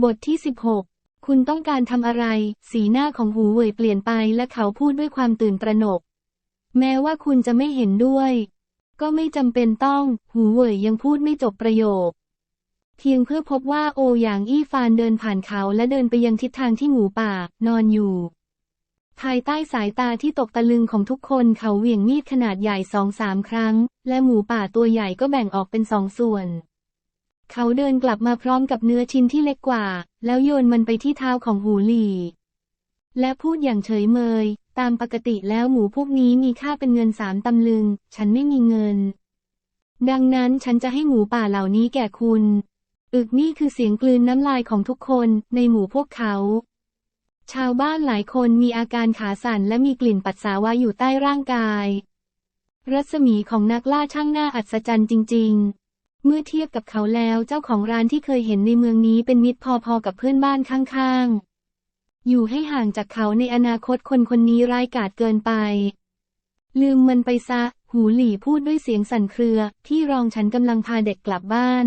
บทที่ 16 คุณต้องการทำอะไร สีหน้าของหูเว่ยเปลี่ยนไปและเขาพูดด้วยความตื่นตระหนก แม้ว่าคุณจะไม่เห็นด้วย ก็ไม่จำเป็นต้อง หูเว่ยยังพูดไม่จบประโยค เพียงเพื่อพบว่าโอหยางอี้ฟานเดินผ่านเขาและเดินไปยังทิศทางที่หมูป่านอนอยู่ ภายใต้สายตาที่ตกตะลึงของทุกคนเขาเหวี่ยงมีดขนาดใหญ่สองสามครั้ง และหมูป่าตัวใหญ่ก็แบ่งออกเป็นสองส่วน เขาเดินกลับมาพร้อมกับเนื้อชิ้นที่เล็กกว่า แล้วโยนมันไปที่เท้าของหูหลี และพูดอย่างเฉยเมย ตามปกติแล้วหมูพวกนี้มีค่าเป็นเงินสามตำลึง ฉันไม่มีเงิน ดังนั้นฉันจะให้หมูป่าเหล่านี้แก่คุณ อึกนี่คือเสียงกลืนน้ำลายของทุกคนในหมู่พวกเขา ชาวบ้านหลายคนมีอาการขาสั่นและมีกลิ่นปัสสาวะอยู่ใต้ร่างกาย รัศมีของนักล่าช่างหน้าอัศจรรย์จริง ๆ เมื่อเทียบกับเขาแล้วเจ้าของร้านที่เคยเห็นในเมืองนี้เป็นมิตรพอๆกับเพื่อนบ้านข้างๆ อยู่ให้ห่างจากเขาในอนาคตคนคนนี้ร้ายกาจเกินไป ลืมมันไปซะ หูหลี่พูดด้วยเสียงสั่นเครือ ที่รองฉันกำลังพาเด็กกลับบ้าน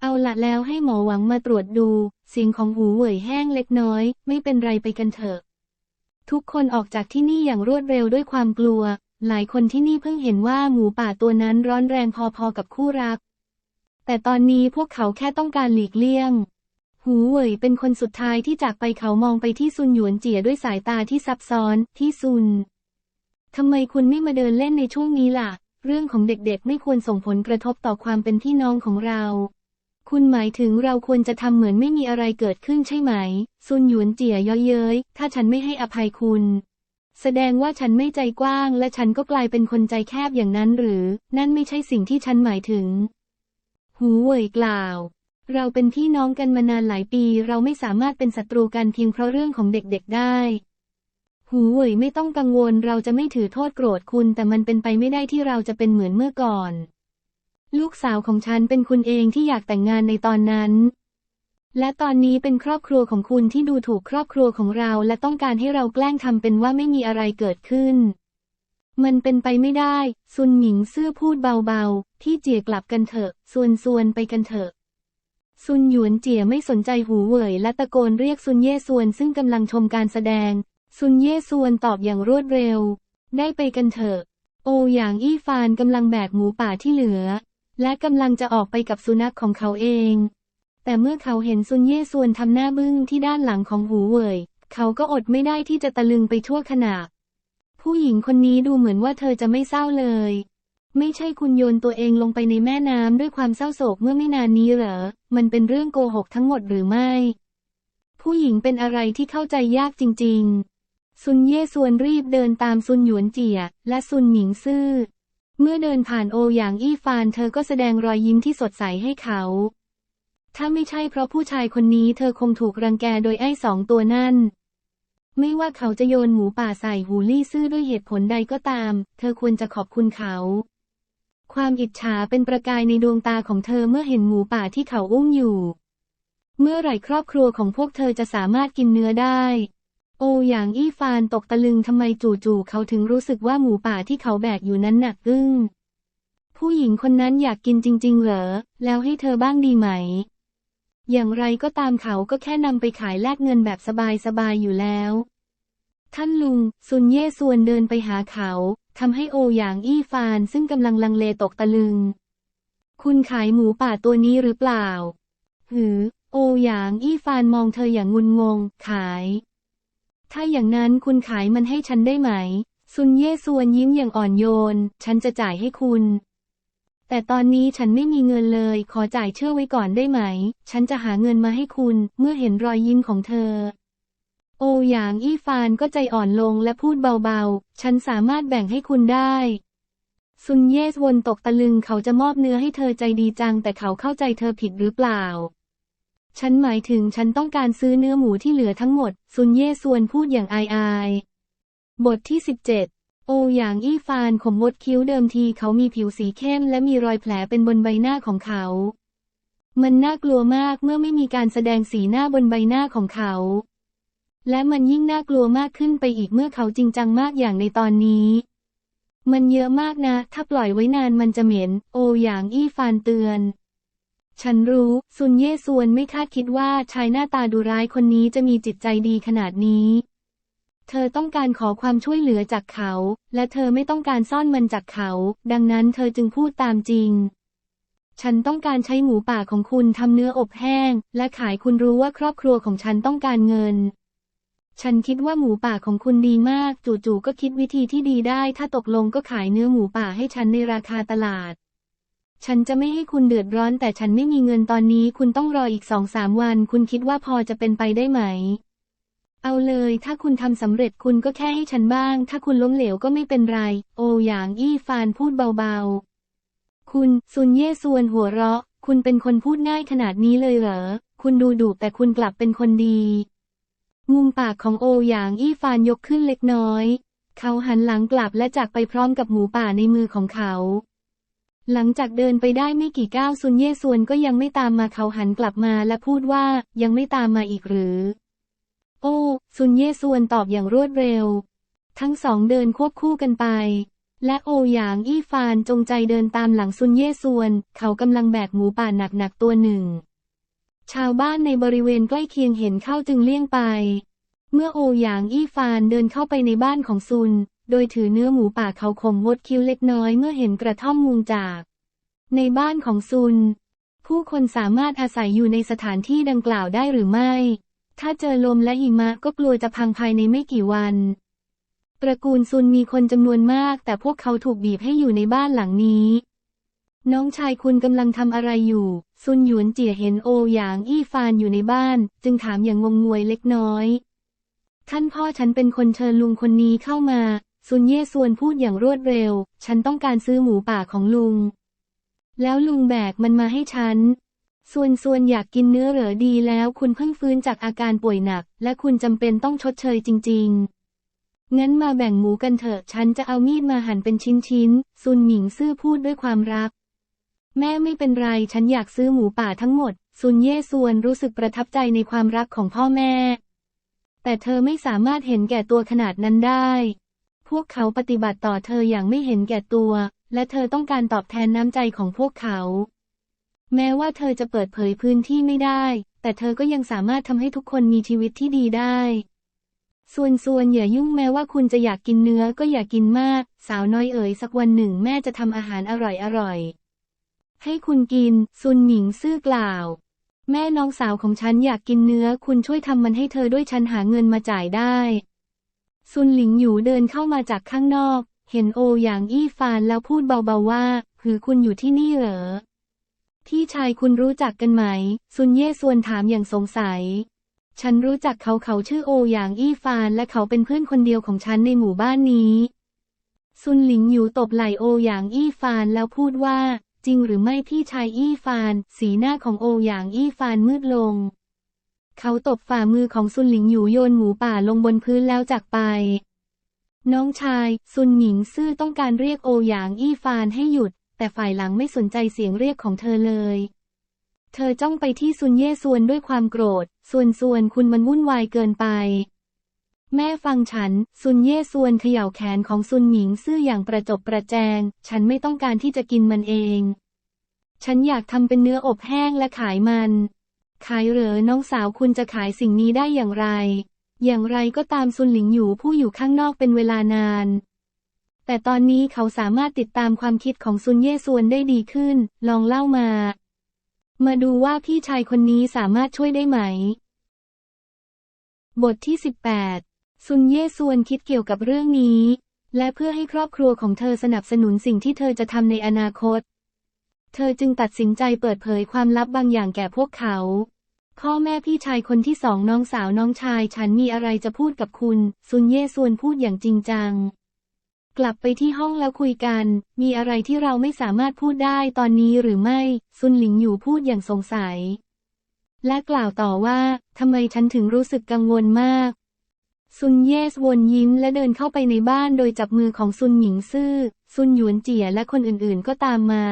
เอาละแล้วให้หมอหวังมาตรวจดู เสียงของหูเหว่ยแห้งเล็กน้อย ไม่เป็นไรไปกันเถอะ ทุกคนออกจากที่นี่อย่างรวดเร็วด้วยความกลัว หลายคนที่นี่เพิ่งเห็นว่าหมูป่าตัวนั้นร้อนแรงพอๆกับคู่รัก แต่ตอนนี้พวกเขาแค่ต้องการหลีกเลี่ยง หูเหว่ยเป็นคนสุดท้ายที่จากไปเขามองไปที่ซุนหยวนเจียด้วยสายตาที่ซับซ้อนที่ซุนทำไมคุณไม่มาเดินเล่นในช่วงนี้ล่ะ เรื่องของเด็กๆ ไม่ควรส่งผลกระทบต่อความเป็นพี่น้องของเรา คุณหมายถึงเราควรจะทำเหมือนไม่มีอะไรเกิดขึ้นใช่ไหม ซุนหยวนเจียย่อเย้ย ถ้าฉันไม่ให้อภัยคุณ แสดงว่าฉันไม่ใจกว้าง และฉันก็กลายเป็นคนใจแคบอย่างนั้นหรือ นั่นไม่ใช่สิ่งที่ฉันหมายถึง หูเว่ยกล่าว เราเป็นพี่น้องกันมานานหลายปี เราไม่สามารถเป็นศัตรูกันเพียงเพราะเรื่องของเด็กๆได้ หูเว่ยไม่ต้องกังวล เราจะไม่ถือโทษโกรธคุณ แต่มันเป็นไปไม่ได้ที่เราจะเป็นเหมือนเมื่อก่อน ลูกสาวของฉันเป็นคุณเองที่อยากแต่งงานในตอนนั้นและตอนนี้เป็นครอบครัวของคุณที่ดูถูกครอบครัวของเรา และต้องการให้เราแกล้งทำเป็นว่าไม่มีอะไรเกิดขึ้น มันเป็นไปไม่ได้ ซุนหมิงซื่อพูดเบาๆ ที่เจียกลับกันเถอะส่วนส่วนไปกันเถอะซุนหยวนเจียไม่สนใจหูเหว่ยและตะโกนเรียกซุนเย่ส่วนซึ่งกำลังชมการแสดง ซุนเย่ส่วนตอบอย่างรวดเร็ว ได้ไปกันเถอะ โอหยางอี้ฟานกำลังแบกหมูป่าที่เหลือ และกำลังจะออกไปกับสุนัขของเขาเอง แต่เมื่อเขาเห็นซุนเย่ส่วนทำหน้าบึ้งที่ด้านหลังของหูเหว่ยเขาก็อดไม่ได้ที่จะตะลึงไปทั่วขณะ ผู้หญิงคนนี้ดูเหมือนว่าเธอจะไม่เศร้าเลย ไม่ใช่คุณโยนตัวเองลงไปในแม่น้ำด้วยความเศร้าโศกเมื่อไม่นานนี้เหรอ มันเป็นเรื่องโกหกทั้งหมดหรือไม่ ผู้หญิงเป็นอะไรที่เข้าใจยากจริง ๆ ซุนเย่ส่วนรีบเดินตามซุนหยวนเจีย และซุนหมิงซื่อ เมื่อเดินผ่านโอหยางอี้ฟานเธอก็แสดงรอยยิ้มที่สดใสให้เขา ถ้าไม่ใช่เพราะผู้ชายคนนี้เธอคงถูกรังแกโดยไอ้สองตัวนั่น ไม่ว่าเขาจะโยนหมูป่าใส่หูลี่ซื่อด้วยเหตุผลใดก็ตาม เธอควรจะขอบคุณเขา ความอิจฉาเป็นประกายในดวงตาของเธอเมื่อเห็นหมูป่าที่เขาอุ้มอยู่ เมื่อไหร่ครอบครัวของพวกเธอจะสามารถกินเนื้อได้ โออย่างอี้ฟานตกตะลึงทำไมจู่ๆเขาถึงรู้สึกว่าหมูป่าที่เขาแบกอยู่นั้นหนักอึ้ง ผู้หญิงคนนั้นอยากกินจริง ๆ เหรอ แล้วให้เธอบ้างดีไหม อย่างไรก็ตามเขาก็แค่นำไปขายแลกเงินแบบสบายๆอยู่แล้ว ท่านลุง ซุนเย่ส่วนเดินไปหาเขาทำให้โออย่างอี้ฟานซึ่งกำลังลังเลตกตะลึง คุณขายหมูป่าตัวนี้หรือเปล่า หือ โออย่างอี้ฟานมองเธออย่างงุนงง ขาย ถ้าอย่างนั้นคุณขายมันให้ฉันได้ไหม ซุนเย่ส่วนยิ้มอย่างอ่อนโยน ฉันจะจ่ายให้คุณ แต่ตอนนี้ฉันไม่มีเงินเลย ขอจ่ายเชื่อไว้ก่อนได้ไหม ฉันจะหาเงินมาให้คุณ เมื่อเห็นรอยยิ้มของเธอ โอหยางอี้ฟานก็ใจอ่อนลงและพูดเบาๆ ฉันสามารถแบ่งให้คุณได้ซุนเยสวนตกตะลึงเขาจะมอบเนื้อให้เธอใจดีจัง แต่เขาเข้าใจเธอผิดหรือเปล่า ฉันหมายถึงฉันต้องการซื้อเนื้อหมูที่เหลือทั้งหมด ซุนเยสวนพูดอย่างอายอายๆบทที่ 17 โอหยางอี้ฟานขมวดคิ้วเดิมทีเขามีผิวสีเข้มและมีรอยแผลเป็นบนใบหน้าของเขา มันน่ากลัวมากเมื่อไม่มีการแสดงสีหน้าบนใบหน้าของเขา และมันยิ่งน่ากลัวมากขึ้นไปอีกเมื่อเขาจริงจังมากอย่างในตอนนี้ มันเยอะมากนะ ถ้าปล่อยไว้นานมันจะเหม็น โอหยางอี้ฟานเตือน ฉันรู้ ซุนเย่ซวนไม่คาดคิดว่าชายหน้าตาดุร้ายคนนี้จะมีจิตใจดีขนาดนี้ เธอต้องการขอความช่วยเหลือจากเขา และเธอไม่ต้องการซ่อนมันจากเขา ดังนั้นเธอจึงพูดตามจริง ฉันต้องการใช้หมูป่าของคุณทำเนื้ออบแห้ง และขายคุณรู้ว่าครอบครัวของฉันต้องการเงิน ฉันคิดว่าหมูป่าของคุณดีมาก จู่ๆก็คิดวิธีที่ดีได้ ถ้าตกลงก็ขายเนื้อหมูป่าให้ฉันในราคาตลาดฉันจะไม่ให้คุณเดือดร้อนแต่ฉันไม่มีเงินตอนนี้ คุณต้องรออีกสองสามวัน คุณคิดว่าพอจะเป็นไปได้ไหม เอาเลย ถ้าคุณทำสำเร็จคุณก็แค่ให้ฉันบ้าง ถ้าคุณล้มเหลวก็ไม่เป็นไร โออย่างอี้ฟานพูดเบาๆ คุณซุนเย่ซวนหัวเราะ คุณเป็นคนพูดง่ายขนาดนี้เลยเหรอ คุณดูดุแต่คุณกลับเป็นคนดี มุมปากของโออย่างอี้ฟานยกขึ้นเล็กน้อย เขาหันหลังกลับและจากไปพร้อมกับหมูป่าในมือของเขา หลังจากเดินไปได้ไม่กี่ก้าวซุนเย่ซวนก็ยังไม่ตามมาเขาหันกลับมาและพูดว่ายังไม่ตามมาอีกหรือ โอ้ ซุนเย่ซวนตอบอย่างรวดเร็ว ทั้งสองเดินควบคู่กันไป และโอหยางอี้ฟานจงใจเดินตามหลังซุนเย่ซวน เขากำลังแบกหมูป่าหนักๆตัวหนึ่ง ชาวบ้านในบริเวณใกล้เคียงเห็นเข้าจึงเลี่ยงไป เมื่อโอหยางอี้ฟานเดินเข้าไปในบ้านของซุน โดยถือเนื้อหมูป่าเขาข่มวดคิ้วเล็กน้อยเมื่อเห็นกระท่อมมุงจาก ในบ้านของซุน ผู้คนสามารถอาศัยอยู่ในสถานที่ดังกล่าวได้หรือไม่ ถ้าเจอลมและหิมะก็กลัวจะพังภายในไม่กี่วัน ตระกูลซุนมีคนจำนวนมาก แต่พวกเขาถูกบีบให้อยู่ในบ้านหลังนี้ น้องชายคุณกำลังทำอะไรอยู่ ซุนหยวนเจียเห็นโอหยางอี้ฟานอยู่ในบ้าน จึงถามอย่างงงงวยเล็กน้อย ท่านพ่อฉันเป็นคนเชิญลุงคนนี้เข้ามา ซุนเย่ซวนพูดอย่างรวดเร็ว ฉันต้องการซื้อหมูป่าของลุง แล้วลุงแบกมันมาให้ฉัน ส่วนส่วนอยากกินเนื้อเหรอดีแล้วคุณเพิ่งฟื้นจากอาการป่วยหนัก และคุณจำเป็นต้องชดเชยจริง ๆ งั้นมาแบ่งหมูกันเถอะ ฉันจะเอามีดมาหั่นเป็นชิ้นๆ ซุนหมิงซื่อพูดด้วยความรัก แม่ไม่เป็นไร ฉันอยากซื้อหมูป่าทั้งหมด ซุนเย่ซวนรู้สึกประทับใจในความรักของพ่อแม่ แต่เธอไม่สามารถเห็นแก่ตัวขนาดนั้นได้ พวกเขาปฏิบัติต่อเธออย่างไม่เห็นแก่ตัว และเธอต้องการตอบแทนน้ำใจของพวกเขา แม้ว่าเธอจะเปิดเผยพื้นที่ไม่ได้ แต่เธอก็ยังสามารถทำให้ทุกคนมีชีวิตที่ดีได้ ส่วนส่วนอย่ายุ่งแม้ว่าคุณจะอยากกินเนื้อก็อย่ากินมาก สาวน้อยเอ๋ยสักวันหนึ่งแม่จะทำอาหารอร่อยอร่อยๆให้คุณกิน ซุนหมิงซื่อกล่าว แม่น้องสาวของฉันอยากกินเนื้อ คุณช่วยทำมันให้เธอด้วยฉันหาเงินมาจ่ายได้ ซุนหลิงหยูเดินเข้ามาจากข้างนอก เห็นโออย่างอี้ฟานแล้วพูดเบาๆว่าหือคุณอยู่ที่นี่เหรอ พี่ชายคุณรู้จักกันไหม ซุนเย่ซวนถามอย่างสงสัย ฉันรู้จักเขาเขาชื่อโออย่างอี้ฟานและเขาเป็นเพื่อนคนเดียวของฉันในหมู่บ้านนี้ ซุนหลิงหยูตบไหล่โออย่างอี้ฟานแล้วพูดว่า จริงหรือไม่พี่ชายอี้ฟาน สีหน้าของโออย่างอี้ฟานมืดลง เขาตบฝ่ามือของซุนหลิงหยูโยนหมูป่าลงบนพื้นแล้วจากไป น้องชาย ซุนหมิงซื่อต้องการเรียกโอหยางอี้ฟานให้หยุด แต่ฝ่ายหลังไม่สนใจเสียงเรียกของเธอเลย เธอจ้องไปที่ซุนเย่ซวนด้วยความโกรธส่วนส่วนคุณมันวุ่นวายเกินไป แม่ฟังฉัน ซุนเย่ซวนเขย่าแขนของซุนหมิงซื่ออย่างประจบประแจง ฉันไม่ต้องการที่จะกินมันเอง ฉันอยากทำเป็นเนื้ออบแห้งและขายมัน ขายเหรอน้องสาวคุณจะขายสิ่งนี้ได้อย่างไร อย่างไรก็ตามซุนหลิงอยู่ผู้อยู่ข้างนอกเป็นเวลานาน แต่ตอนนี้เขาสามารถติดตามความคิดของซุนเย่ซวนได้ดีขึ้น ลองเล่ามา มาดูว่าพี่ชายคนนี้สามารถช่วยได้ไหม บทที่ 18 ซุนเย่ซวนคิดเกี่ยวกับเรื่องนี้ และเพื่อให้ครอบครัวของเธอสนับสนุนสิ่งที่เธอจะทำในอนาคต เธอจึงตัดสินใจเปิดเผยความลับบางอย่างแก่พวกเขาพ่อแม่พี่ชายคนที่สองน้องสาวน้องชาย ฉันมีอะไรจะพูดกับคุณ ซุนเย่ซวนพูดอย่างจริงจัง กลับไปที่ห้องแล้วคุยกัน มีอะไรที่เราไม่สามารถพูดได้ตอนนี้หรือไม่ ซุนหลิงอยู่พูดอย่างสงสัย และกล่าวต่อว่า ทำไมฉันถึงรู้สึกกังวลมาก ซุนเยสวนยิ้มและเดินเข้าไปในบ้านโดยจับมือของซุนหมิงซื่อ ซุนหยวนเจียและคนอื่นๆก็ตามมา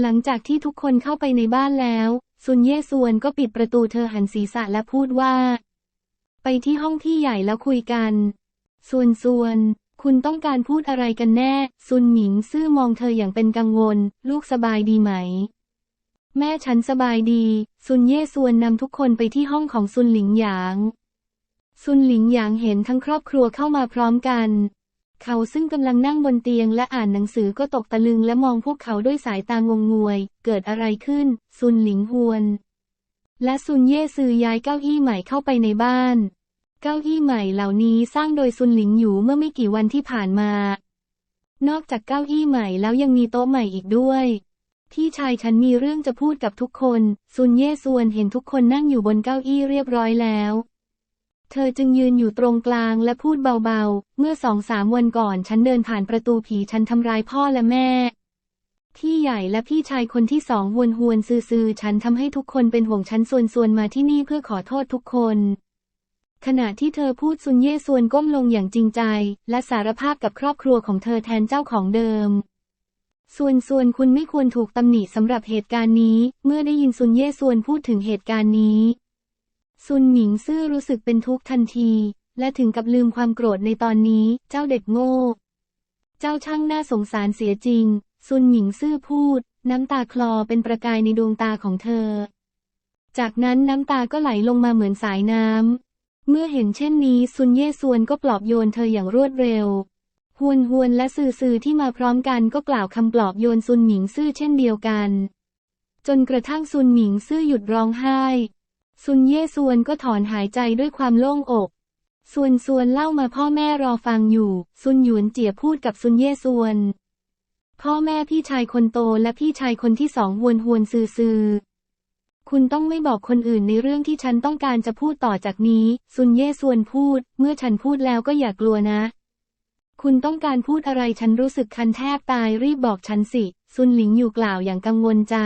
หลังจากที่ทุกคนเข้าไปในบ้านแล้ว ซุนเย่ซวนก็ปิดประตูเธอหันศีรษะและพูดว่า ไปที่ห้องที่ใหญ่แล้วคุยกัน ส่วนส่วน คุณต้องการพูดอะไรกันแน่ ซุนหมิงซื่อมองเธออย่างเป็นกังวล ลูกสบายดีไหม แม่ฉันสบายดี ซุนเย่ซวนนำทุกคนไปที่ห้องของซุนหลิงหยาง ซุนหลิงหยางเห็นทั้งครอบครัวเข้ามาพร้อมกัน เขาซึ่งกำลังนั่งบนเตียงและอ่านหนังสือก็ตกตะลึงและมองพวกเขาด้วยสายตางงงวย เกิดอะไรขึ้น ซุนหลิงฮวน และซุนเย่ซือย้ายเก้าอี้ใหม่เข้าไปในบ้าน เก้าอี้ใหม่เหล่านี้สร้างโดยซุนหลิงอยู่เมื่อไม่กี่วันที่ผ่านมา นอกจากเก้าอี้ใหม่แล้วยังมีโต๊ะใหม่อีกด้วย พี่ชายฉันมีเรื่องจะพูดกับทุกคน ซุนเย่ซวนเห็นทุกคนนั่งอยู่บนเก้าอี้เรียบร้อยแล้ว เธอจึงยืนอยู่ตรงกลางและพูดเบาๆ เมื่อสองสามวันก่อนฉันเดินผ่านประตูผีฉันทำร้ายพ่อและแม่ พี่ใหญ่และพี่ชายคนที่สองวนหวนซื่อซือฉันทำให้ทุกคนเป็นห่วงฉันส่วนส่วนมาที่นี่เพื่อขอโทษทุกคน ขณะที่เธอพูดซุนเย่ซวนก้มลงอย่างจริงใจ และสารภาพกับครอบครัวของเธอแทนเจ้าของเดิมส่วนส่วนคุณไม่ควรถูกตำหนิสำหรับเหตุการณ์นี้ เมื่อได้ยินซุนเย่ซวนพูดถึงเหตุการณ์นี้ ซุนหมิงซื่อรู้สึกเป็นทุกข์ทันที และถึงกับลืมความโกรธในตอนนี้ เจ้าเด็กโง่ เจ้าช่างน่าสงสารเสียจริง ซุนหมิงซื่อพูด น้ำตาคลอเป็นประกายในดวงตาของเธอ จากนั้นน้ำตาก็ไหลลงมาเหมือนสายน้ำ เมื่อเห็นเช่นนี้ซุนเย่ซวนก็ปลอบโยนเธออย่างรวดเร็วฮวนฮวนและซือซือที่มาพร้อมกันก็กล่าวคำปลอบโยนซุนหมิงซื่อเช่นเดียวกัน จนกระทั่งซุนหมิงซื่อหยุดร้องไห้ ซุนเย่ซวนก็ถอนหายใจด้วยความโล่งอกส่วนส่วนเล่ามาพ่อแม่รอฟังอยู่ ซุนหยวนเจียพูดกับซุนเย่ซวน พ่อแม่พี่ชายคนโตและพี่ชายคนที่สองหวนหวนซือซือ คุณต้องไม่บอกคนอื่นในเรื่องที่ฉันต้องการจะพูดต่อจากนี้ ซุนเย่ซวนพูด เมื่อฉันพูดแล้วก็อย่ากลัวนะ คุณต้องการพูดอะไรฉันรู้สึกคันแทบตายรีบบอกฉันสิ ซุนหลิงอยู่กล่าวอย่างกังวลใจ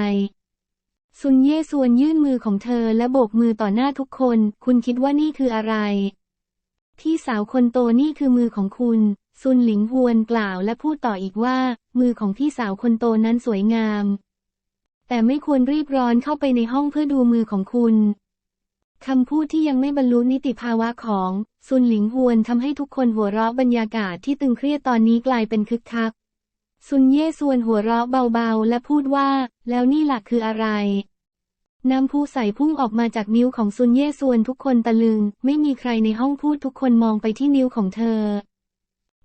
ซุนเย่ซวนยื่นมือของเธอและโบกมือต่อหน้าทุกคน คุณคิดว่านี่คืออะไร พี่สาวคนโตนี่คือมือของคุณ ซุนหลิงฮวนกล่าวและพูดต่ออีกว่า มือของพี่สาวคนโตนั้นสวยงาม แต่ไม่ควรรีบร้อนเข้าไปในห้องเพื่อดูมือของคุณ คำพูดที่ยังไม่บรรลุนิติภาวะของซุนหลิงฮวนทำให้ทุกคนหัวเราะบรรยากาศที่ตึงเครียดตอนนี้กลายเป็นคึกคัก ซุนเย่ซวนหัวเราะเบาๆ และพูดว่า แล้วนี่หลักคืออะไรน้ำพุใสพุ่งออกมาจากนิ้วของซุนเย่ซวนทุกคนตะลึง ไม่มีใครในห้องพูดทุกคนมองไปที่นิ้วของเธอ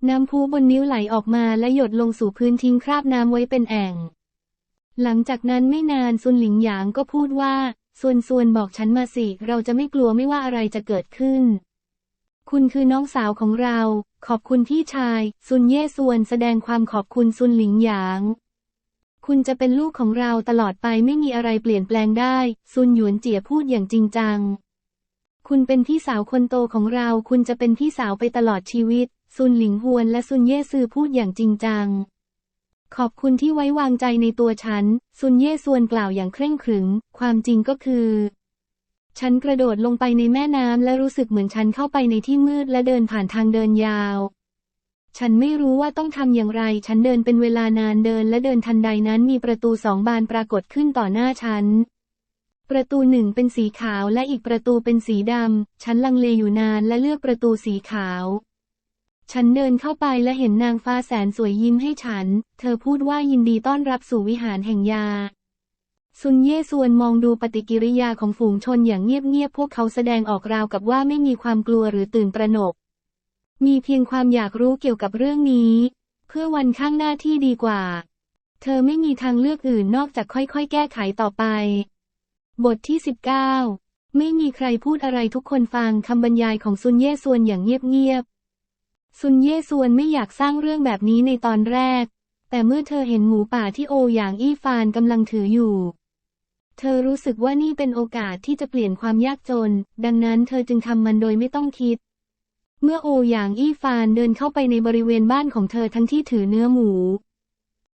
น้ำพุบนนิ้วไหลออกมาและหยดลงสู่พื้นทิ้งคราบน้ำไว้เป็นแอ่ง หลังจากนั้นไม่นานซุนหลิงหยางก็พูดว่าส่วนส่วนบอกฉันมาสิ เราจะไม่กลัวไม่ว่าอะไรจะเกิดขึ้น คุณคือน้องสาวของเรา ขอบคุณพี่ชาย ซุนเย่ส่วนแสดงความขอบคุณซุนหลิงหยาง คุณจะเป็นลูกของเราตลอดไปไม่มีอะไรเปลี่ยนแปลงได้ ซุนหยวนเจี๋ยพูดอย่างจริงจัง คุณเป็นพี่สาวคนโตของเรา คุณจะเป็นพี่สาวไปตลอดชีวิต ซุนหลิงฮวนและซุนเย่ซือพูดอย่างจริงจัง ขอบคุณที่ไว้วางใจในตัวฉัน ซุนเย่ซวนกล่าวอย่างเคร่งขรึม ความจริงก็คือ ฉันกระโดดลงไปในแม่น้ำและรู้สึกเหมือนฉันเข้าไปในที่มืดและเดินผ่านทางเดินยาว ฉันไม่รู้ว่าต้องทำอย่างไร ฉันเดินเป็นเวลานานเดินและเดินทันใดนั้นมีประตูสองบานปรากฏขึ้นต่อหน้าฉัน ประตูหนึ่งเป็นสีขาวและอีกประตูเป็นสีดำ ฉันลังเลอยู่นานและเลือกประตูสีขาว ฉันเดินเข้าไปและเห็นนางฟ้าแสนสวยยิ้มให้ฉัน เธอพูดว่ายินดีต้อนรับสู่วิหารแห่งยา ซุนเย่ซวนมองดูปฏิกิริยาของฝูงชนอย่างเงียบๆ พวกเขาแสดงออกราวกับว่าไม่มีความกลัวหรือตื่นตระหนก มีเพียงความอยากรู้เกี่ยวกับเรื่องนี้ เพื่อวันข้างหน้าที่ดีกว่า เธอไม่มีทางเลือกอื่นนอกจากค่อยๆ แก้ไขต่อไป บทที่ 19 ไม่มีใครพูดอะไรทุกคนฟังคำบรรยายของซุนเย่ซวนอย่างเงียบๆ ซุนเย่ซวนไม่อยากสร้างเรื่องแบบนี้ในตอนแรก แต่เมื่อเธอเห็นหมูป่าที่โออย่างอี้ฟานกำลังถืออยู่ เธอรู้สึกว่านี่เป็นโอกาสที่จะเปลี่ยนความยากจน ดังนั้นเธอจึงทำมันโดยไม่ต้องคิด เมื่อโออย่างอี้ฟานเดินเข้าไปในบริเวณบ้านของเธอทั้งที่ถือเนื้อหมู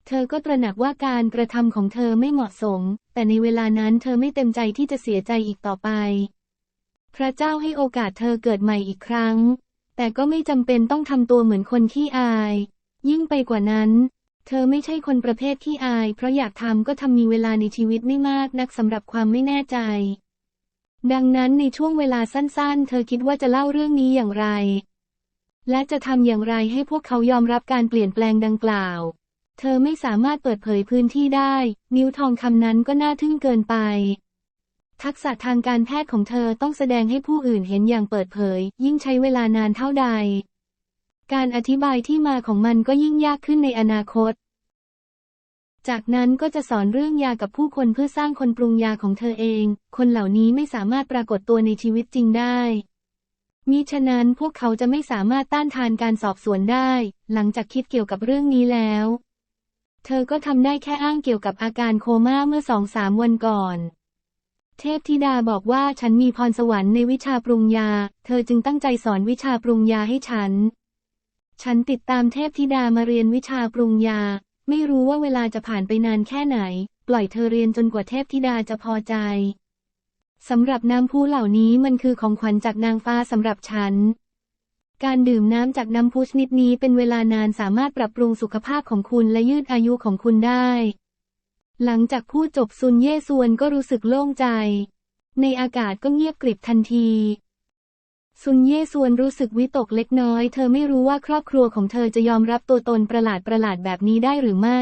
เธอก็ตระหนักว่าการกระทำของเธอไม่เหมาะสม แต่ในเวลานั้นเธอไม่เต็มใจที่จะเสียใจอีกต่อไป พระเจ้าให้โอกาสเธอเกิดใหม่อีกครั้ง แต่ก็ไม่จำเป็นต้องทำตัวเหมือนคนขี้อาย ยิ่งไปกว่านั้น เธอไม่ใช่คนประเภทขี้อาย เพราะอยากทำก็ทำมีเวลาในชีวิตไม่มากนักสำหรับความไม่แน่ใจ ดังนั้นในช่วงเวลาสั้นๆ เธอคิดว่าจะเล่าเรื่องนี้อย่างไร และจะทำอย่างไรให้พวกเขายอมรับการเปลี่ยนแปลงดังกล่าว เธอไม่สามารถเปิดเผยพื้นที่ได้ นิ้วทองคำนั้นก็น่าทึ่งเกินไป ทักษะทางการแพทย์ของเธอต้องแสดงให้ผู้อื่นเห็นอย่างเปิดเผย ยิ่งใช้เวลานานเท่าใด การอธิบายที่มาของมันก็ยิ่งยากขึ้นในอนาคต จากนั้นก็จะสอนเรื่องยากับผู้คนเพื่อสร้างคนปรุงยาของเธอเอง คนเหล่านี้ไม่สามารถปรากฏตัวในชีวิตจริงได้มิฉะนั้นพวกเขาจะไม่สามารถต้านทานการสอบสวนได้ หลังจากคิดเกี่ยวกับเรื่องนี้แล้ว เธอก็ทำได้แค่อ้างเกี่ยวกับอาการโคม่าเมื่อสองสามวันก่อน เทพธิดาบอกว่าฉันมีพรสวรรค์ในวิชาปรุงยา เธอจึงตั้งใจสอนวิชาปรุงยาให้ฉัน ฉันติดตามเทพธิดามาเรียนวิชาปรุงยา ไม่รู้ว่าเวลาจะผ่านไปนานแค่ไหน ปล่อยเธอเรียนจนกว่าเทพธิดาจะพอใจสำหรับน้ำพุเหล่านี้มันคือของขวัญจากนางฟ้าสำหรับฉัน การดื่มน้ำจากน้ำพุชนิดนี้เป็นเวลานานสามารถปรับปรุงสุขภาพของคุณและยืดอายุของคุณได้ หลังจากพูดจบซุนเย่ซวนก็รู้สึกโล่งใจ ในอากาศก็เงียบกริบทันที ซุนเย่ซวนรู้สึกวิตกเล็กน้อย เธอไม่รู้ว่าครอบครัวของเธอจะยอมรับตัวตนประหลาดประหลาดแบบนี้ได้หรือไม่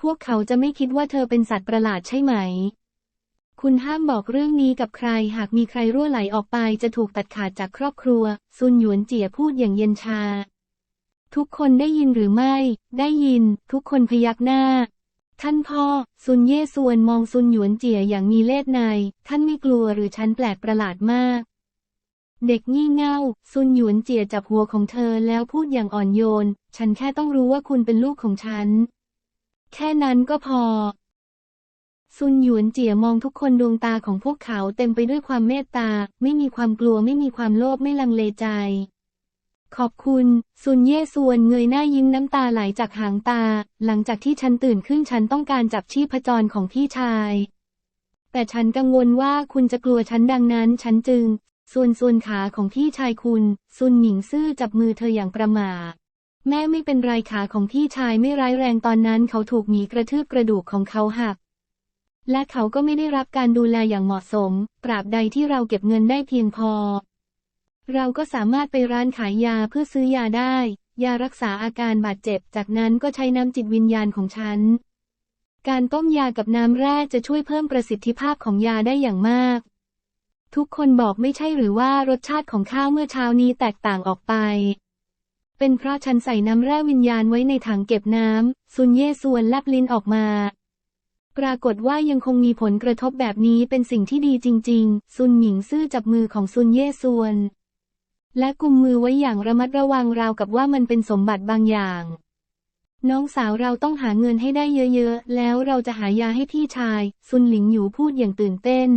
พวกเขาจะไม่คิดว่าเธอเป็นสัตว์ประหลาดใช่ไหม คุณห้ามบอกเรื่องนี้กับใคร หากมีใครรั่วไหลออกไปจะถูกตัดขาดจากครอบครัว ซุนหยวนเจี๋ยพูดอย่างเย็นชา ทุกคนได้ยินหรือไม่ ได้ยิน ทุกคนพยักหน้า ท่านพ่อ ซุนเย่ซวนมองซุนหยวนเจี๋ยอย่างมีเล่ห์ใน ท่านไม่กลัวหรือฉันแปลกประหลาดมาก เด็กงี่เง่า ซุนหยวนเจี๋ยจับหัวของเธอแล้วพูดอย่างอ่อนโยน ฉันแค่ต้องรู้ว่าคุณเป็นลูกของฉัน แค่นั้นก็พอ ซุนหยวนเจี๋ยมองทุกคนดวงตาของพวกเขาเต็มไปด้วยความเมตตา ไม่มีความกลัวไม่มีความโลภไม่ลังเลใจ ขอบคุณ ซุนเย่ซวนเงยหน้ายิ้มน้ำตาไหลจากหางตา หลังจากที่ฉันตื่นขึ้นฉันต้องการจับชีพจรของพี่ชาย แต่ฉันกังวลว่าคุณจะกลัวฉันดังนั้น ฉันจึง ส่วนส่วนขาของพี่ชายคุณ ซุนหนิงซื่อจับมือเธออย่างประหม่าแม่ไม่เป็นไรขาของพี่ชายไม่ร้ายแรงตอนนั้น เขาถูกหมีกระทืบกระดูกของเขาหัก และเขาก็ไม่ได้รับการดูแลอย่างเหมาะสม ตราบใดที่เราเก็บเงินได้เพียงพอ เราก็สามารถไปร้านขายยาเพื่อซื้อยาได้ ยารักษาอาการบาดเจ็บ จากนั้นก็ใช้น้ำจิตวิญญาณของฉัน การต้มยากับน้ำแร่จะช่วยเพิ่มประสิทธิภาพของยาได้อย่างมาก ทุกคนบอกไม่ใช่หรือว่ารสชาติของข้าวเมื่อเช้านี้แตกต่างออกไป เป็นเพราะฉันใส่น้ำแร่วิญญาณไว้ในถังเก็บน้ำซุนเย่ซวนแลบลิ้นออกมาปรากฏว่ายังคงมีผลกระทบแบบนี้เป็นสิ่งที่ดีจริง ๆ ซุนหมิงซื่อจับมือของซุนเย่ซวน และกุมมือไว้อย่างระมัดระวังราวกับว่ามันเป็นสมบัติบางอย่าง น้องสาวเราต้องหาเงินให้ได้เยอะๆ แล้วเราจะหายาให้พี่ชาย ซุนหลิงอยู่พูดอย่างตื่นเต้น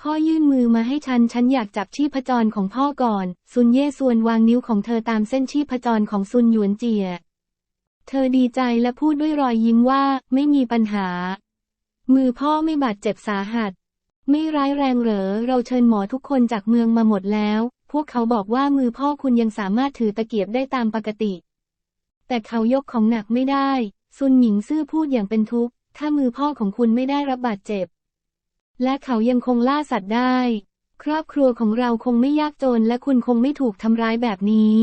พ่อยื่นมือมาให้ฉัน ฉันอยากจับชีพจรของพ่อก่อน ซุนเย่ซวนวางนิ้วของเธอตามเส้นชีพจรของซุนหยวนเจีย เธอดีใจและพูดด้วยรอยยิ้มว่าไม่มีปัญหา มือพ่อไม่บาดเจ็บสาหัส ไม่ร้ายแรงเหรอ เราเชิญหมอทุกคนจากเมืองมาหมดแล้ว พวกเขาบอกว่ามือพ่อคุณยังสามารถถือตะเกียบได้ตามปกติ แต่เขายกของหนักไม่ได้ ซุนหมิงซื่อพูดอย่างเป็นทุกข์ ถ้ามือพ่อของคุณไม่ได้รับบาดเจ็บ และเขายังคงล่าสัตว์ได้ ครอบครัวของเราคงไม่ยากจนและคุณคงไม่ถูกทำร้ายแบบนี้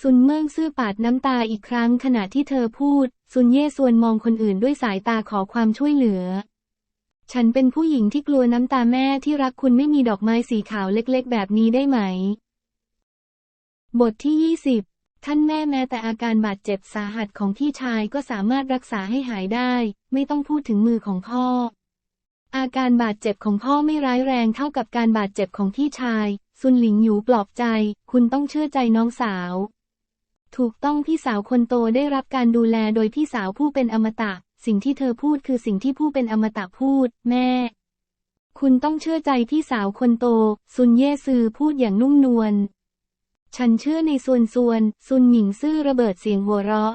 ซุนเมิ่งซื่อปาดน้ำตาอีกครั้งขณะที่เธอพูด ซุนเย่ซวนมองคนอื่นด้วยสายตาขอความช่วยเหลือ ฉันเป็นผู้หญิงที่กลัวน้ำตาแม่ที่รักคุณไม่มีดอกไม้สีขาวเล็กๆ แบบนี้ได้ไหม บทที่ 20 ท่านแม่แม้แต่อาการบาดเจ็บสาหัสของพี่ชายก็สามารถรักษาให้หายได้ ไม่ต้องพูดถึงมือของพ่อ อาการบาดเจ็บของพ่อไม่ร้ายแรงเท่ากับการบาดเจ็บของพี่ชาย ซุนหลิงหยูปลอบใจ คุณต้องเชื่อใจน้องสาว ถูกต้องพี่สาวคนโตได้รับการดูแลโดยพี่สาวผู้เป็นอมตะ สิ่งที่เธอพูดคือสิ่งที่ผู้เป็นอมตะพูด แม่ คุณต้องเชื่อใจพี่สาวคนโต ซุนเย่ซือพูดอย่างนุ่มนวล ฉันเชื่อในส่วนส่วน ซุนหมิงซื่อระเบิดเสียงหัวเราะ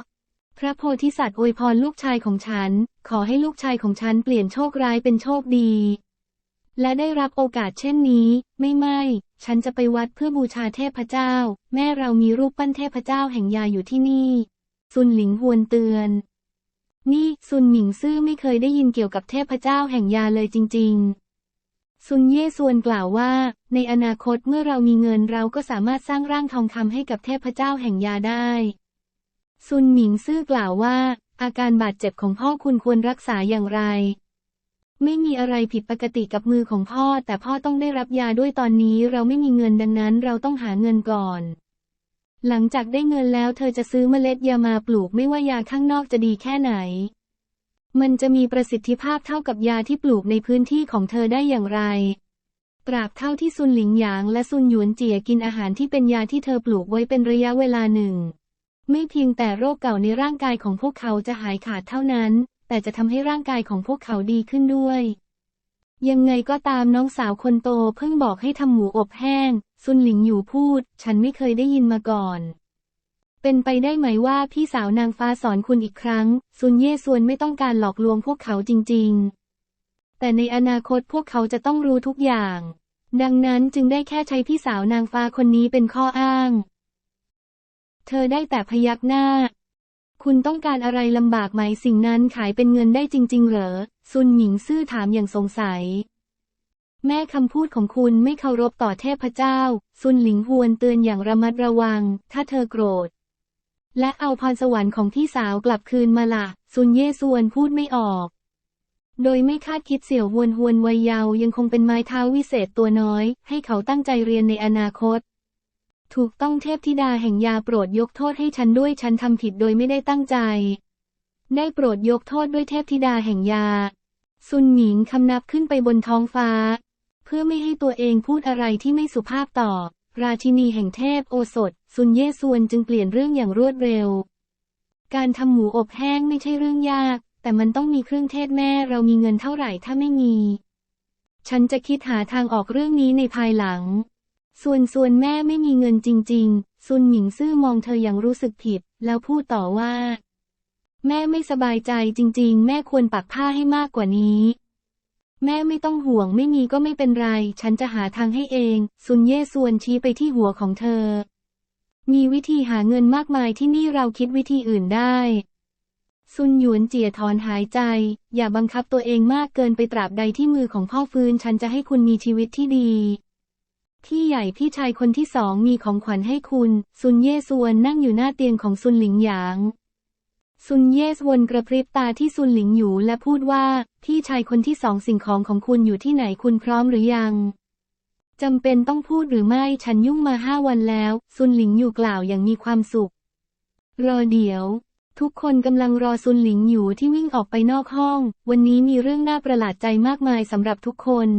พระโพธิสัตว์อวยพรลูกชายของฉัน ขอให้ลูกชายของฉันเปลี่ยนโชคร้ายเป็นโชคดี และได้รับโอกาสเช่นนี้ ไม่ไม่ ฉันจะไปวัดเพื่อบูชาเทพเจ้า แม่เรามีรูปปั้นเทพเจ้าแห่งยาอยู่ที่นี่ ซุนหลิงหวนเตือน นี่ซุนหมิงซื่อไม่เคยได้ยินเกี่ยวกับเทพเจ้าแห่งยาเลยจริง ๆ ซุนเย่ซวนกล่าวว่า ในอนาคตเมื่อเรามีเงินเราก็สามารถสร้างร่างทองคำให้กับเทพเจ้าแห่งยาได้ ซุนหมิงซื่อกล่าวว่า อาการบาดเจ็บของพ่อคุณควรรักษาอย่างไร ไม่มีอะไรผิดปกติกับมือของพ่อ แต่พ่อต้องได้รับยาด้วยตอนนี้เราไม่มีเงินดังนั้นเราต้องหาเงินก่อน หลังจากได้เงินแล้วเธอจะซื้อเมล็ดยามาปลูกไม่ว่ายาข้างนอกจะดีแค่ไหน มันจะมีประสิทธิภาพเท่ากับยาที่ปลูกในพื้นที่ของเธอได้อย่างไร ตราบเท่าที่ซุนหลิงหยางและซุนหยวนเจียกินอาหารที่เป็นยาที่เธอปลูกไว้เป็นระยะเวลาหนึ่ง ไม่เพียงแต่โรคเก่าในร่างกายของพวกเขาจะหายขาดเท่านั้น แต่จะทำให้ร่างกายของพวกเขาดีขึ้นด้วยยังไงก็ตามน้องสาวคนโตเพิ่งบอกให้ทำหมูอบแห้ง ซุนหลิงอยู่พูด ฉันไม่เคยได้ยินมาก่อน เป็นไปได้ไหมว่าพี่สาวนางฟ้าสอนคุณอีกครั้ง ซุนเย่ซวนไม่ต้องการหลอกลวงพวกเขาจริง ๆ แต่ในอนาคตพวกเขาจะต้องรู้ทุกอย่าง ดังนั้นจึงได้แค่ใช้พี่สาวนางฟ้าคนนี้เป็นข้ออ้าง เธอได้แต่พยักหน้า คุณต้องการอะไรลำบากไหมสิ่งนั้นขายเป็นเงินได้จริง ๆ เหรอ ซุนหมิงซื่อถามอย่างสงสัย แม่คำพูดของคุณไม่เคารพต่อเทพเจ้า ซุนหลิงฮวนเตือนอย่างระมัดระวัง ถ้าเธอโกรธ และเอาพรสวรรค์ของพี่สาวกลับคืนมาละซุนเย่ซวนพูดไม่ออก โดยไม่คาดคิดเสี่ยวฮวนฮวนวัยเยาว์ยังคงเป็นไม้เท้าวิเศษตัวน้อย ให้เขาตั้งใจเรียนในอนาคต ถูกต้องเทพธิดาแห่งยาโปรดยกโทษให้ฉันด้วยฉันทำผิดโดยไม่ได้ตั้งใจ ได้โปรดยกโทษด้วยเทพธิดาแห่งยาซุนหมิงคำนับขึ้นไปบนท้องฟ้า เพื่อไม่ให้ตัวเองพูดอะไรที่ไม่สุภาพต่อ ราชินีแห่งเทพโอสถ ซุนเยซวนจึงเปลี่ยนเรื่องอย่างรวดเร็ว การทำหมูอบแห้งไม่ใช่เรื่องยาก แต่มันต้องมีเครื่องเทศแม่เรามีเงินเท่าไหร่ถ้าไม่มี ฉันจะคิดหาทางออกเรื่องนี้ในภายหลัง ส่วนส่วนแม่ไม่มีเงินจริง ๆ ซุนหมิงซื่อมองเธออย่างรู้สึกผิด แล้วพูดต่อว่า แม่ไม่สบายใจจริง ๆ แม่ควรปักผ้าให้มากกว่านี้ แม่ไม่ต้องห่วงไม่มีก็ไม่เป็นไร ฉันจะหาทางให้เอง ซุนเย่ซวนชี้ไปที่หัวของเธอ มีวิธีหาเงินมากมายที่นี่เราคิดวิธีอื่นได้ ซุนหยวนเจียถอนหายใจ อย่าบังคับตัวเองมากเกินไปตราบใดที่มือของพ่อฟื้น ฉันจะให้คุณมีชีวิตที่ดีพี่ใหญ่พี่ชายคนที่สองมีของขวัญให้คุณ ซุนเย่ซวนนั่งอยู่หน้าเตียงของซุนหลิงหยาง ซุนเย่ซวนกระพริบตาที่ซุนหลิงอยู่และพูดว่า พี่ชายคนที่สองสิ่งของของคุณอยู่ที่ไหนคุณพร้อมหรือยังจำเป็นต้องพูดหรือไม่ฉันยุ่งมาห้าวันแล้ว ซุนหลิงอยู่กล่าวอย่างมีความสุข รอเดี๋ยว ทุกคนกำลังรอซุนหลิงอยู่ที่วิ่งออกไปนอกห้อง วันนี้มีเรื่องน่าประหลาดใจมากมายสำหรับทุกคน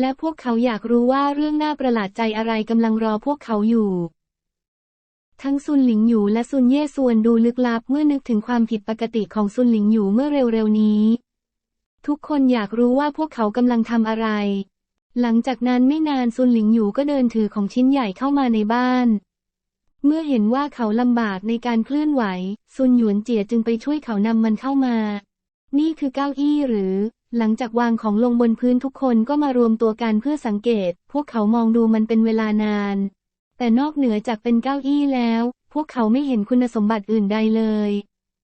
และพวกเขาอยากรู้ว่าเรื่องน่าประหลาดใจอะไรกำลังรอพวกเขาอยู่ ทั้งซุนหลิงอยู่และซุนเย่ซวนดูลึกลับเมื่อนึกถึงความผิดปกติของซุนหลิงอยู่เมื่อเร็วๆนี้ ทุกคนอยากรู้ว่าพวกเขากำลังทำอะไร หลังจากนั้นไม่นานซุนหลิงอยู่ก็เดินถือของชิ้นใหญ่เข้ามาในบ้าน เมื่อเห็นว่าเขาลำบากในการเคลื่อนไหว ซุนหยวนเจียจึงไปช่วยเขานำมันเข้ามา นี่คือเก้าอี้หรือ หลังจากวางของลงบนพื้นทุกคนก็มารวมตัวกันเพื่อสังเกต พวกเขามองดูมันเป็นเวลานาน แต่นอกเหนือจากเป็นเก้าอี้แล้ว พวกเขาไม่เห็นคุณสมบัติอื่นใดเลย